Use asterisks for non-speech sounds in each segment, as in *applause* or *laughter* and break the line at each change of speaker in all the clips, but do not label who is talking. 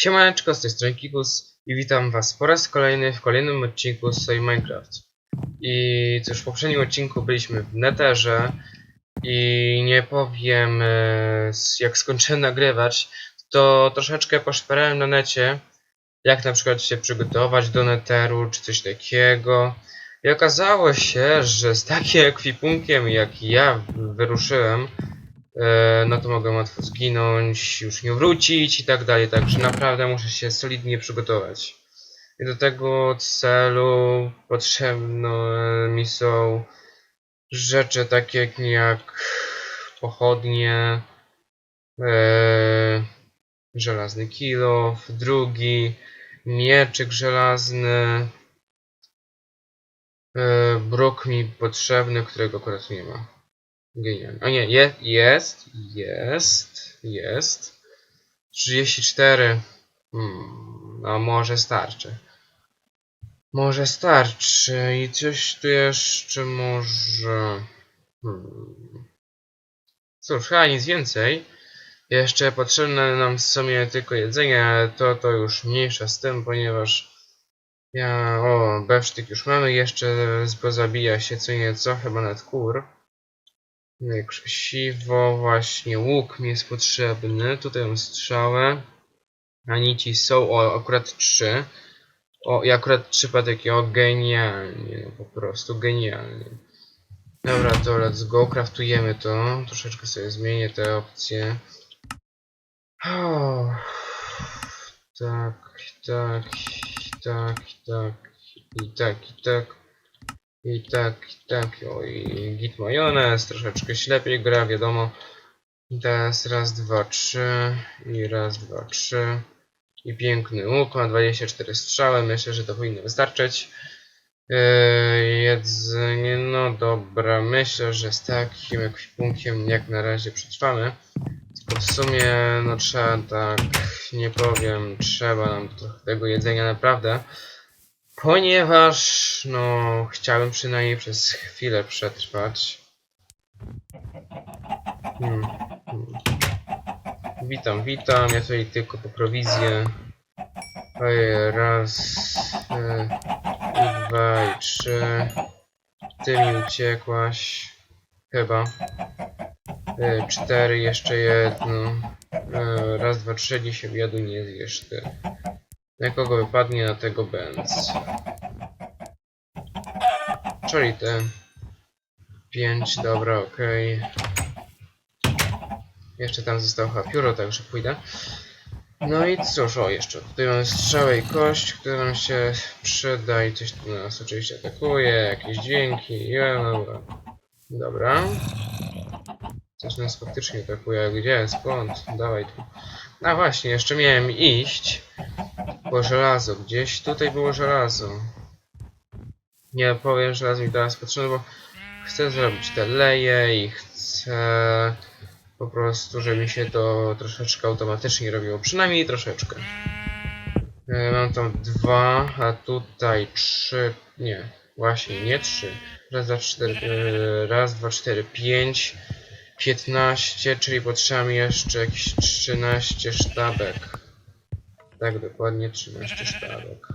Siemaneczko, z tej strony Kikus i witam was po raz kolejny w kolejnym odcinku z serii Minecraft. I cóż, w poprzednim odcinku byliśmy w Netherze i nie powiem, e, jak skończyłem nagrywać, to troszeczkę poszperałem na necie, jak na przykład się przygotować do Netheru, czy coś takiego. I okazało się, że z takim ekwipunkiem, jak ja wyruszyłem, no to mogę łatwo zginąć, już nie wrócić i tak dalej, także naprawdę muszę się solidnie przygotować. I do tego celu potrzebne mi są rzeczy takie jak pochodnie, e, żelazny kilof, drugi, mieczyk żelazny, e, bruk mi potrzebny, którego akurat nie ma. Genialnie. A nie, je, jest, jest, jest. 34. Hmm, a może starczy. Może starczy. I coś tu jeszcze może. Hmm. Cóż, chyba nic więcej. Jeszcze potrzebne nam w sumie tylko jedzenie, ale to, to już mniejsza z tym, ponieważ ja, o, besztyk już mamy, jeszcze pozabija się co nieco, chyba nad kur. Krzesiwo, właśnie łuk mi jest potrzebny. Tutaj mam strzałę. A nici są, o, akurat trzy. O, i akurat trzy patyki, o, genialnie, no, po prostu genialnie. Dobra, to let's go, craftujemy to. Troszeczkę sobie zmienię te opcje. O, tak, tak, tak, tak, i tak, i tak. I tak, i tak, oj, git majonez, troszeczkę ślepiej gra, wiadomo. Teraz raz, dwa, trzy, i raz, dwa, trzy. I piękny łuk, ma 24 strzały, myślę, że to powinno wystarczyć. Yy, jedzenie, no dobra, myślę, że z takim ekwipunkiem jak na razie przetrwamy. Tylko w sumie, no trzeba tak, nie powiem, trzeba nam trochę tego jedzenia naprawdę. Ponieważ, no, chciałem przynajmniej przez chwilę przetrwać. Hmm, hmm. Witam, witam. Ja tutaj tylko po prowizję. Raz, e, dwa, i trzy. Ty mi uciekłaś. Chyba. E, cztery, jeszcze jedno. E, raz, dwa, trzy. Dzisiaj obiadu nie zjesz ty. Na kogo wypadnie, na tego bęc. Czyli te. 5, dobra, okej. Jeszcze tam zostało chyba pióro, także pójdę. No i cóż, o jeszcze tutaj mamy strzałę i kość, która nam się przyda i coś tu nas oczywiście atakuje, jakieś dźwięki, ja, dobra. Dobra. Coś nas faktycznie atakuje, gdzie, skąd, dawaj tu. A właśnie, jeszcze miałem iść po żelazo, gdzieś tutaj było żelazo. Nie powiem, żelazo mi teraz potrzebne, bo chcę zrobić te leje i chcę po prostu, żeby mi się to troszeczkę automatycznie robiło. Przynajmniej troszeczkę. E, Mam tam dwa, a tutaj trzy. Nie, właśnie nie trzy. Raz, dwa, cztery. e, Raz, dwa, cztery, pięć. 15, czyli potrzeba mi jeszcze jakieś 13 sztabek. Tak, dokładnie 13 sztabek.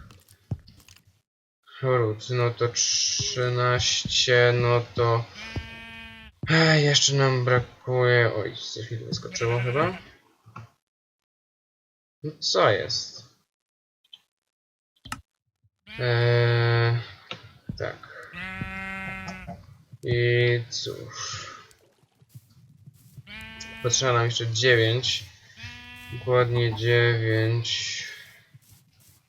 Ród, no to 13, no to... Ech, jeszcze nam brakuje... Oj, coś mi wyskoczyło chyba. No co jest? Eee, tak. I cóż... Potrzeba nam jeszcze 9. Dokładnie 9.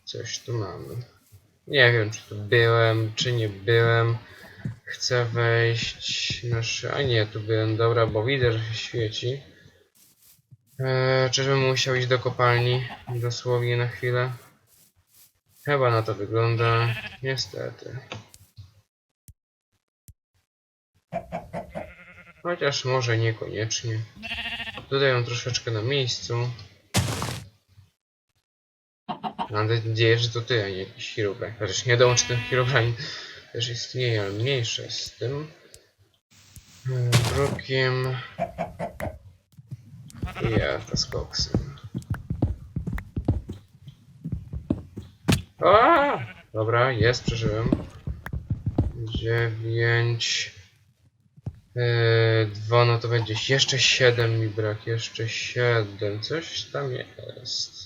Coś tu mamy. Nie wiem, czy tu byłem, czy nie byłem. Chcę wejść na szy... A nie, tu byłem, dobra, bo widzę, że się świeci. Eee, czyżbym musiał iść do kopalni? Dosłownie na chwilę. Chyba na to wygląda. Niestety. Chociaż może niekoniecznie. Mam troszeczkę na miejscu. Mam nadzieję, że to ty, a nie jakiś Herobrine. Chociaż nie wiadomo, czy ten Herobrine też istnieje, ale mniejsze z tym. Brukiem. I ja to z koksem. A, dobra, jest, przeżyłem. Dziewięć. Yy, dwa, no to będzie jeszcze siedem mi brak, jeszcze siedem. Coś tam jest.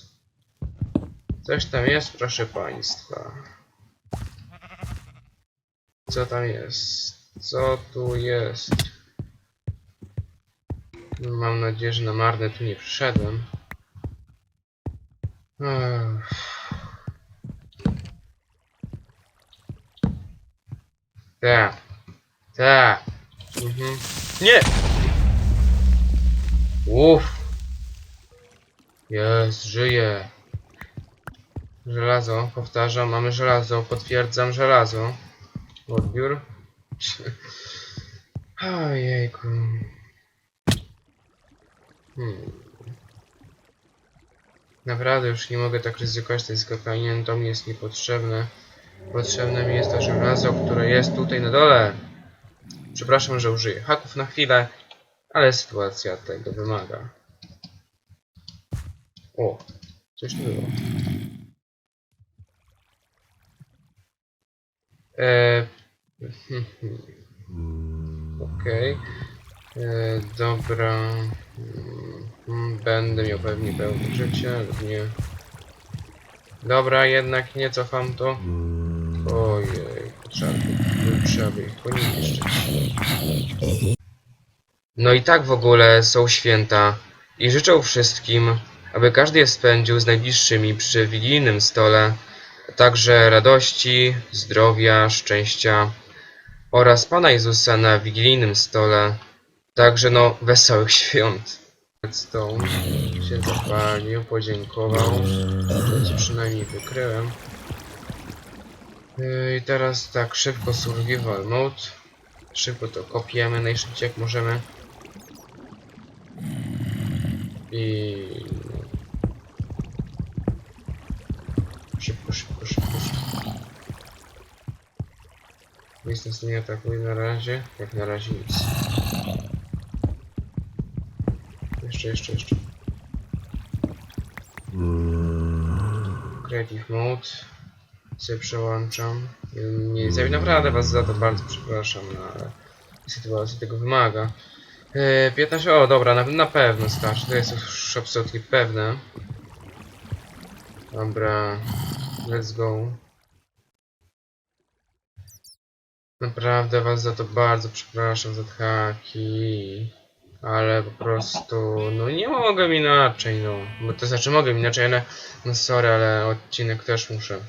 Coś tam jest, proszę państwa. Co tam jest? Co tu jest? Mam nadzieję, że na marne tu nie przyszedłem. Tak. Tak. Mhm. Nie! Uff. Jest, żyje. Żelazo, powtarzam, mamy żelazo, potwierdzam żelazo. Odbiór. *laughs* Ojejku. Hmm. Naprawdę już nie mogę tak ryzykować tej skakania, to mi jest niepotrzebne. Potrzebne mi jest to żelazo, które jest tutaj na dole. Przepraszam, że użyję haków na chwilę, ale sytuacja tego wymaga. O, coś tu było. Eee, hmm, hmm. Okej. Eee, dobra. Mm, Będę miał pewnie pełne życie, lub nie. Dobra, jednak nie cofam to. Ojej, trzeba, trzeba by ich poniszczyć. No i tak w ogóle są święta i życzę wszystkim, aby każdy je spędził z najbliższymi przy wigilijnym stole, także radości, zdrowia, szczęścia oraz Pana Jezusa na wigilijnym stole, także no wesołych świąt. Redstone się zapalił, podziękował, więc przynajmniej wykryłem. I teraz tak, szybko survival mode. Szybko to kopiemy najszybciej jak możemy. I... Szybko, szybko, szybko, szybko. Nic nas nie atakuje na razie. Jak na razie nic. Jeszcze, jeszcze, jeszcze. Creative mode. Sobie przełączam. Nie, nie, naprawdę was za to bardzo przepraszam, no ale sytuacja tego wymaga. E, 15, o dobra, na, na pewno starczy, to jest już absolutnie pewne. Dobra, let's go. Naprawdę was za to bardzo przepraszam, za haki. Ale po prostu, no nie mogę inaczej, no. Bo to znaczy mogę inaczej, ale no sorry, ale odcinek też muszę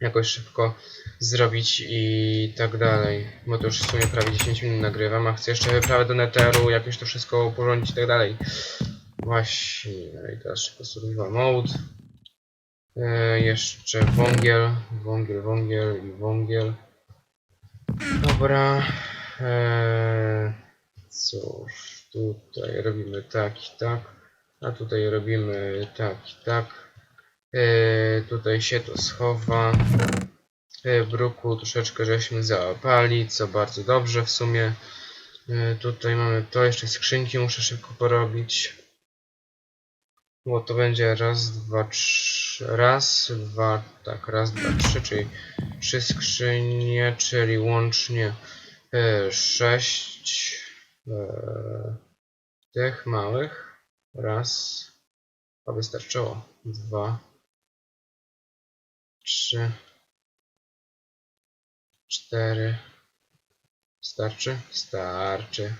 jakoś szybko zrobić i tak dalej. Bo to już w sumie prawie 10 minut nagrywam, a chcę jeszcze wyprawę do Netheru, jakoś to wszystko porządzić i tak dalej. Właśnie, i teraz szybko survival mode. E, jeszcze wągiel, wągiel, wągiel i wągiel. Dobra. E, cóż, tutaj robimy tak i tak. A tutaj robimy tak i tak. E, tutaj się to schowa. E, bruku troszeczkę żeśmy załapali, co bardzo dobrze w sumie. E, tutaj mamy to, jeszcze skrzynki muszę szybko porobić. Bo to będzie raz, dwa, trzy, raz, dwa, tak, raz, dwa, trzy, czyli trzy skrzynie, czyli łącznie e, sześć e, tych małych. Raz, a wystarczyło. Dwa, trzy, cztery. Starczy? Starczy.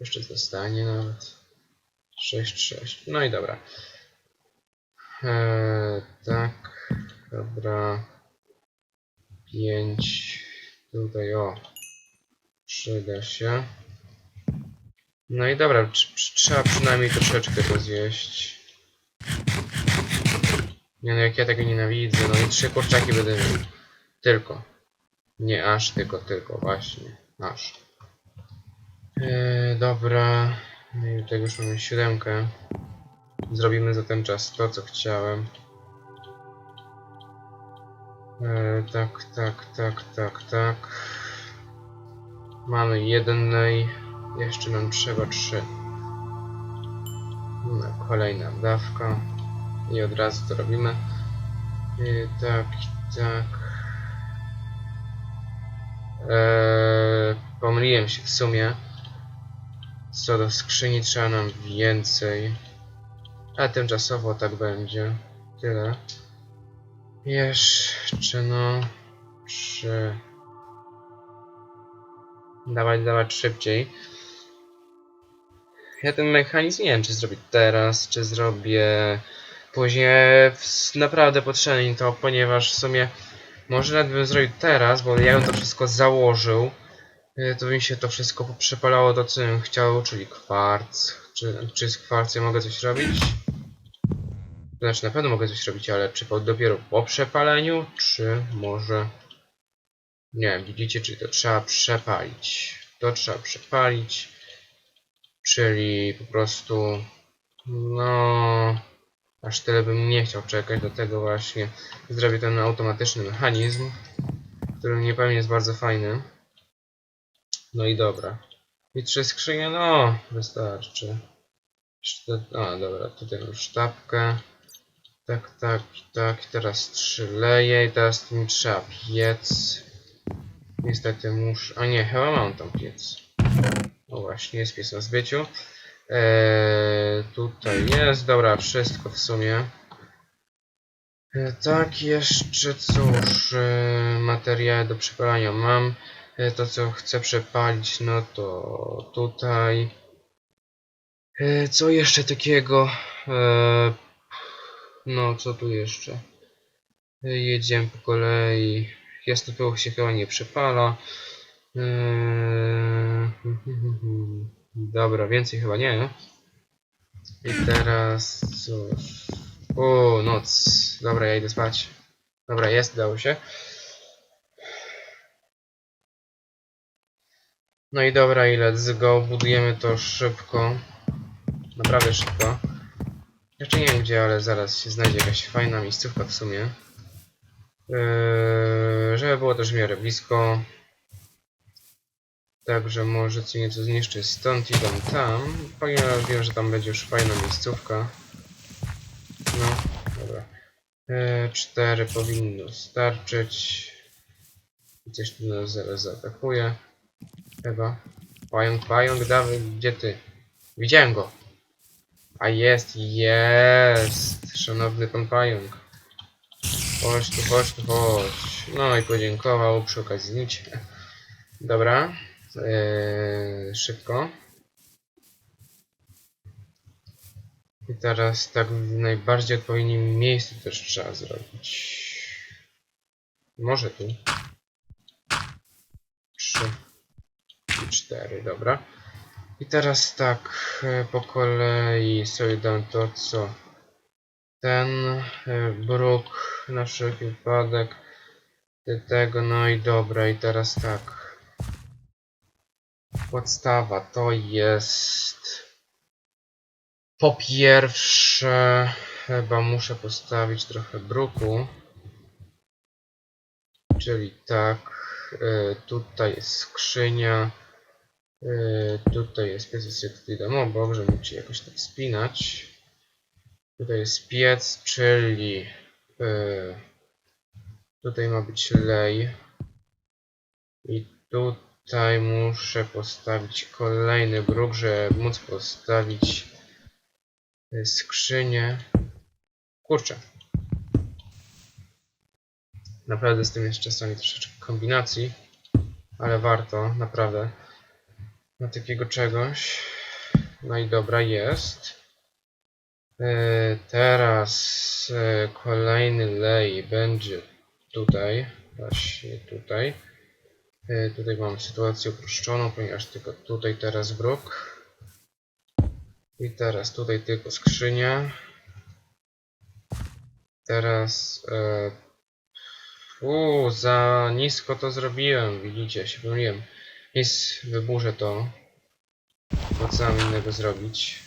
Jeszcze zostanie nawet. 6, 6. No i dobra. Eee, tak. Dobra. 5. Tutaj o. Przyda się. No i dobra, tr- tr- trzeba przynajmniej troszeczkę to zjeść. Nie no, jak ja tego nienawidzę. No i trzy kurczaki będę miał. Tylko. Nie aż, tylko, tylko, właśnie. Aż. Eee, dobra. No i tutaj już mamy siódemkę. Zrobimy za ten czas to, co chciałem. Eee, tak, tak, tak, tak, tak. Mamy jednej. Jeszcze nam trzeba trzy. No, kolejna dawka. I od razu to robimy. Yy, tak, tak. Eee, pomyliłem się w sumie. Co do skrzyni trzeba nam więcej. A tymczasowo tak będzie. Tyle. Jeszcze no... Trzy... Dawać, dawać szybciej. Ja ten mechanizm nie wiem, czy zrobić teraz, czy zrobię później. Naprawdę potrzebny to, ponieważ w sumie może nawet bym zrobił teraz, bo ja bym to wszystko założył. y, To by mi się to wszystko poprzepalało do co bym chciał, czyli kwarc. Czy, czy z kwarcem mogę coś robić? Znaczy na pewno mogę coś robić, ale czy po, dopiero po przepaleniu, czy może... Nie wiem, widzicie, czy to trzeba przepalić. To trzeba przepalić. Czyli po prostu... No... Aż tyle bym nie chciał czekać, do tego właśnie zrobię ten automatyczny mechanizm, który nie pewnie jest bardzo fajny. No i dobra. I trzy skrzynie, no, wystarczy. A, dobra, tutaj mam sztabkę. Tak, tak, tak. Teraz trzy leje i teraz mi trzeba piec. Niestety muszę... A nie, chyba mam tam piec. O właśnie, jest piec na zbyciu. Eee, tutaj jest, dobra, wszystko w sumie. E, tak, jeszcze cóż, e, materiały do przepalania mam. E, to co chcę przepalić, no to tutaj. E, co jeszcze takiego? E, no, co tu jeszcze? Jedziemy po kolei. Jasno pył się chyba nie przepala. Eee, *laughs* Dobra, więcej chyba nie. I teraz cóż. O, noc. Dobra, ja idę spać. Dobra, jest, dało się. No i dobra, i let's go. Budujemy to szybko. Naprawdę szybko. Jeszcze nie wiem gdzie, ale zaraz się znajdzie jakaś fajna miejscówka w sumie. Eee, żeby było też w miarę blisko. Także może co nieco zniszczy stąd idą tam, ponieważ wiem, że tam będzie już fajna miejscówka. No, dobra. E, cztery powinno starczyć. I Coś tu nas zaraz zaatakuje. Chyba. Pająk, pająk, dawaj, gdzie ty? Widziałem go! A jest, jest! Szanowny pan pająk. Chodź tu, chodź tu, chodź. No i podziękował przy okazji nic. Dobra. Eee, szybko. I teraz tak w najbardziej odpowiednim miejscu też trzeba zrobić. Może tu. Trzy i cztery, dobra. I teraz tak e, po kolei sobie dam to co ten e, bruk na wszelki wypadek tego, no i dobra i teraz tak. Podstawa to jest po pierwsze chyba muszę postawić trochę bruku. Czyli tak y, tutaj jest skrzynia tutaj jest jest tutaj obok, żeby mógł się jakoś tak spinać tutaj jest piec, czyli y, tutaj ma być lej i tutaj muszę postawić kolejny bruk, żeby móc postawić y, skrzynię. Kurczę. Naprawdę z tym jest czasami troszeczkę kombinacji, ale warto, naprawdę, na takiego czegoś. No i dobra, jest. Y, Teraz y, kolejny lej będzie tutaj, właśnie tutaj. E, Tutaj mam sytuację uproszczoną, ponieważ tylko tutaj teraz bruk. I teraz tutaj tylko skrzynia. Teraz... E, uu, za nisko to zrobiłem, widzicie, się pomyliłem. Nic, wyburzę to. Bo co mam innego zrobić?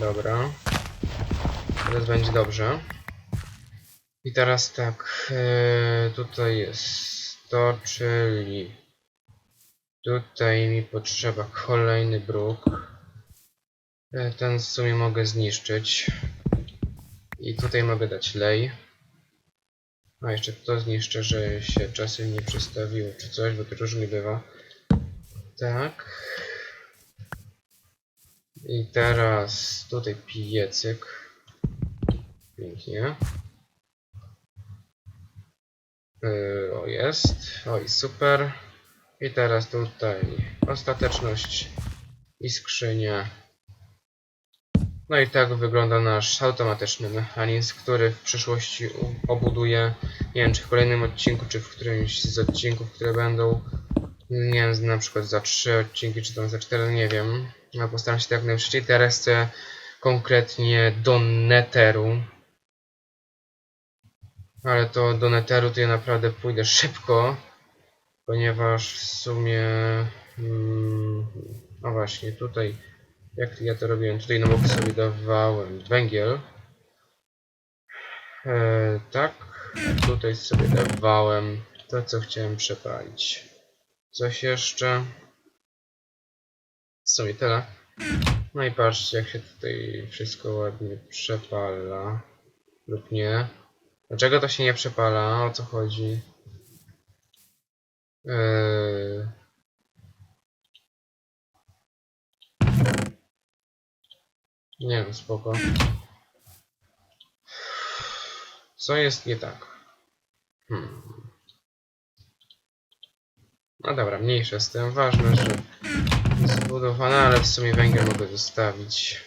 Dobra. Teraz będzie dobrze. I teraz tak, e, tutaj jest to, czyli tutaj mi potrzeba kolejny bruk. E, Ten w sumie mogę zniszczyć. I tutaj mogę dać lej. A jeszcze to zniszczę, że się czasem nie przestawiło czy coś, bo to różnie bywa. Tak. I teraz tutaj piecyk. Pięknie. Yy, o jest. Oj, super. I teraz tutaj ostateczność i skrzynia. No i tak wygląda nasz automatyczny mechanizm, który w przyszłości obuduję. Nie wiem, czy w kolejnym odcinku, czy w którymś z odcinków, które będą. Nie wiem, na przykład za trzy odcinki, czy tam za cztery, nie wiem. No, postaram się tak najszybciej. Teraz chcę konkretnie do Netheru. Ale to do Netheru to ja naprawdę pójdę szybko, ponieważ w sumie... Mm, no właśnie, tutaj jak ja to robiłem? Tutaj na boku sobie dawałem węgiel. E, tak, tutaj sobie dawałem to, co chciałem przepalić. Coś jeszcze? W sumie tyle. No i patrzcie, jak się tutaj wszystko ładnie przepala. Lub nie. Dlaczego to się nie przepala? O co chodzi? Eee... Nie wiem, spoko. Co jest nie tak? Hmm. No dobra, mniejsze z tym. Ważne, że zbudowane, ale w sumie węgiel mogę zostawić.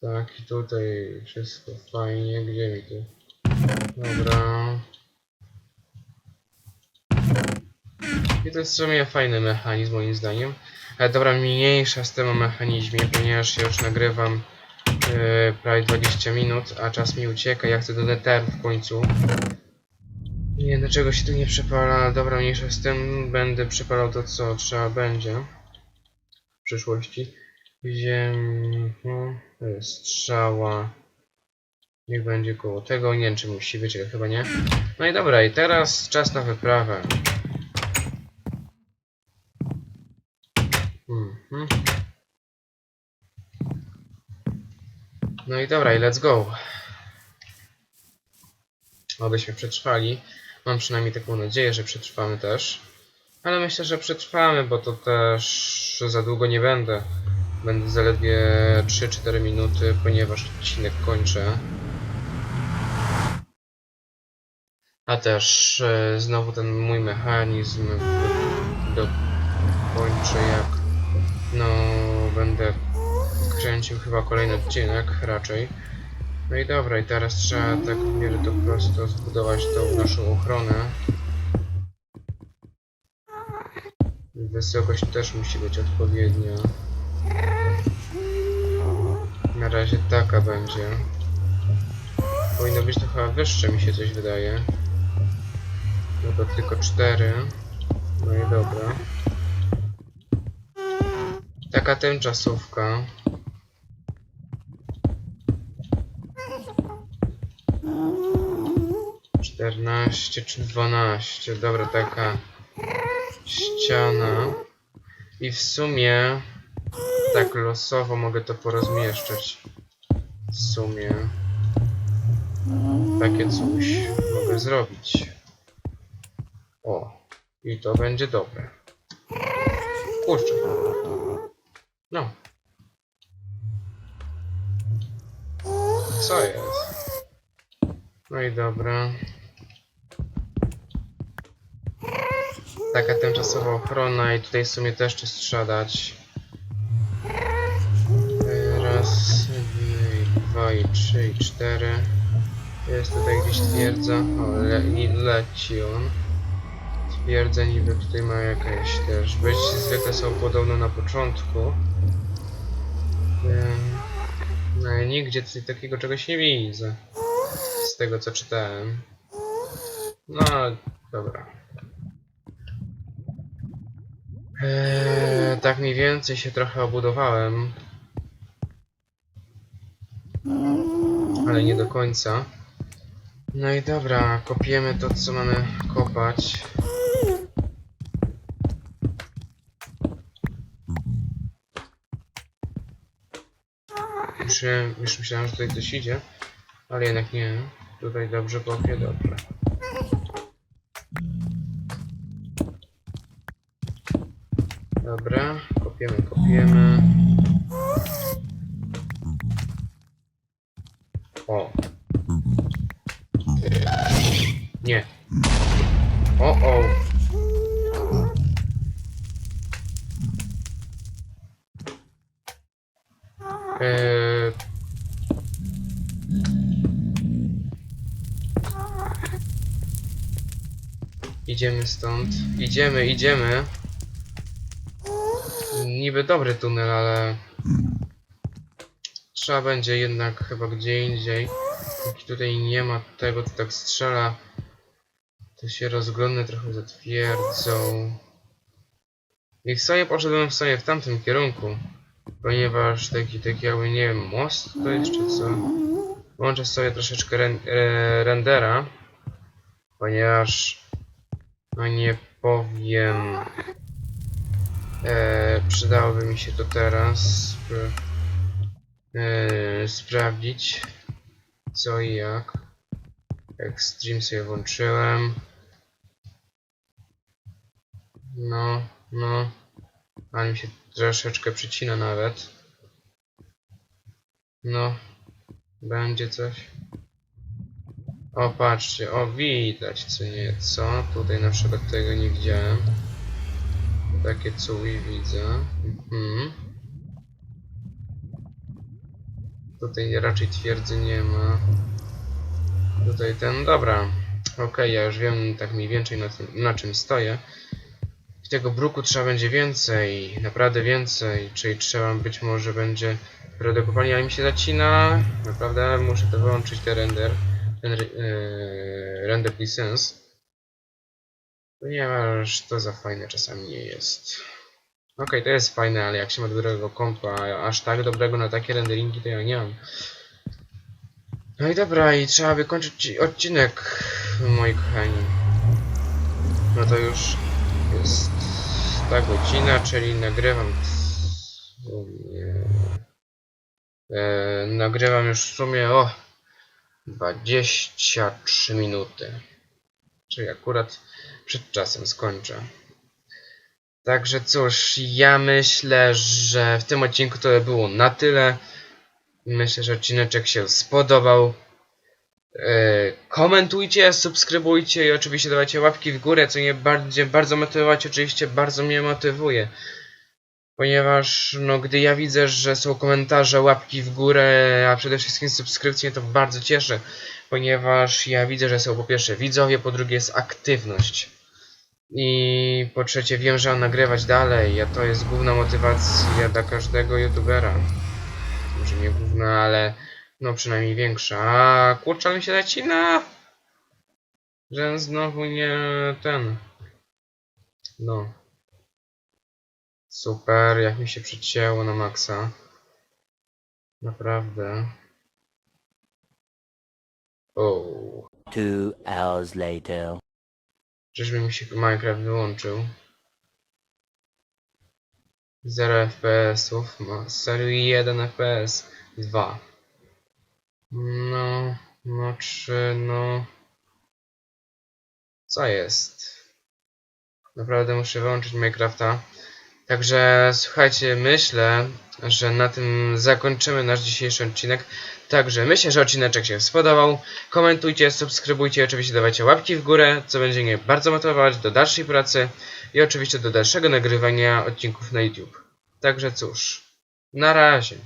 Tak, i tutaj wszystko fajnie. Gdzie mi tu? Dobra. I to jest w sumie fajny mechanizm moim zdaniem. Ale dobra, mniejsza z tym o mechanizmie, ponieważ ja już nagrywam yy, prawie 20 minut, a czas mi ucieka. Ja chcę do Netheru w końcu. Nie wiem dlaczego się tu nie przepala, dobra, mniejsza z tym. Będę przepalał to, co trzeba będzie w przyszłości. Ziem... No, jest strzała. Niech będzie koło tego. Nie wiem, czy musi być, chyba nie. No i dobra, i teraz czas na wyprawę. Mhm. No i dobra, i let's go. Obyśmy przetrwali. Mam przynajmniej taką nadzieję, że przetrwamy też. Ale myślę, że przetrwamy, bo to też za długo nie będę. Będę zaledwie 3-4 minuty, ponieważ odcinek kończę. A też e, znowu ten mój mechanizm dokończę jak no będę kręcił chyba kolejny odcinek raczej. No i dobra, i teraz trzeba tak w miarę to prosto zbudować tą naszą ochronę. Wysokość też musi być odpowiednia. Na razie taka będzie. Powinno być to chyba wyższe, mi się coś wydaje. No to tylko 4. No i dobra. Taka tymczasówka. Czternaście czy dwanaście. Dobra, taka ściana. I w sumie tak losowo mogę to porozmieszczać. W sumie takie coś mogę zrobić. O, i to będzie dobre. Kurczę. No. Co jest? No i dobra. Taka tymczasowa ochrona i tutaj w sumie też czy. Yy, Raz, dwa i trzy i cztery. Jest tutaj gdzieś twierdza. O, le, i leci on. Twierdza niby tutaj ma jakaś też być. Zwykle są podobne na początku. No ale nigdzie takiego czegoś nie widzę. Z tego co czytałem. No, dobra. Eee, tak mniej więcej się trochę obudowałem. Ale nie do końca. No i dobra, kopiemy to co mamy kopać. Już, już myślałem, że tutaj coś idzie, ale jednak nie. Tutaj dobrze kopie, dobrze. Dobra, kopiemy, kopiemy. O. Nie. O, o. Eee... Idziemy stąd. Idziemy, idziemy. Niby dobry tunel, ale... Trzeba będzie jednak chyba gdzie indziej. Póki tutaj nie ma tego, co tak strzela, to się rozglądnę trochę za twierdzą. I w sumie poszedłem w sumie w tamtym kierunku. Ponieważ taki, taki jakby, nie wiem, most to jest czy co? Włączę sobie troszeczkę ren e, rendera. Ponieważ... No nie powiem... E, przydałoby mi się to teraz. E, sprawdzić co i jak. Extreme sobie włączyłem. No, no. Ale mi się troszeczkę przycina nawet. No. Będzie coś. O, patrzcie, o, widać co nieco. Tutaj na przykład tego nie widziałem. Takie cuj widzę. Mhm. Tutaj raczej twierdzy nie ma. Tutaj ten, dobra. Okej, ja już wiem tak mniej więcej na, tym, na czym stoję. I tego bruku trzeba będzie więcej, naprawdę więcej. Czyli trzeba być może będzie kopalni, ale mi się zacina. Naprawdę muszę to wyłączyć ten render. Ten yy, render license. Ponieważ to za fajne czasami nie jest. Okej, to jest fajne, ale jak się ma dobrego kompa, aż tak dobrego na takie renderingi to ja nie mam. No i dobra, i trzeba wykończyć odcinek, moi kochani. No to już jest ta godzina, czyli nagrywam w sumie... E, nagrywam już w sumie o 23 minuty. Czyli akurat przed czasem skończę. Także cóż, ja myślę, że w tym odcinku to było na tyle. Myślę, że odcineczek się spodobał. Yy, komentujcie, subskrybujcie i oczywiście dawajcie łapki w górę, co mnie bardzo, bardzo motywować, oczywiście bardzo mnie motywuje. Ponieważ no, gdy ja widzę, że są komentarze, łapki w górę, a przede wszystkim subskrypcje, to bardzo cieszę. Ponieważ ja widzę, że są po pierwsze widzowie, po drugie jest aktywność. I po trzecie wiem, że mam nagrywać dalej, a to jest główna motywacja dla każdego youtubera. Może nie główna, ale no przynajmniej większa. A kurczę mi się zacina! Że znowu nie ten. No. Super, jak mi się przycięło na maksa. Naprawdę. O.
Two hours later.
Czyżby mi się Minecraft wyłączył? 0 FPS-ów, ma serii 1 FPS, 2. No, no 3, no... Co jest? Naprawdę muszę wyłączyć Minecrafta. Także słuchajcie, myślę, że na tym zakończymy nasz dzisiejszy odcinek. Także myślę, że odcineczek się spodobał. Komentujcie, subskrybujcie, oczywiście dawajcie łapki w górę, co będzie mnie bardzo motywować do dalszej pracy i oczywiście do dalszego nagrywania odcinków na YouTube. Także cóż, na razie.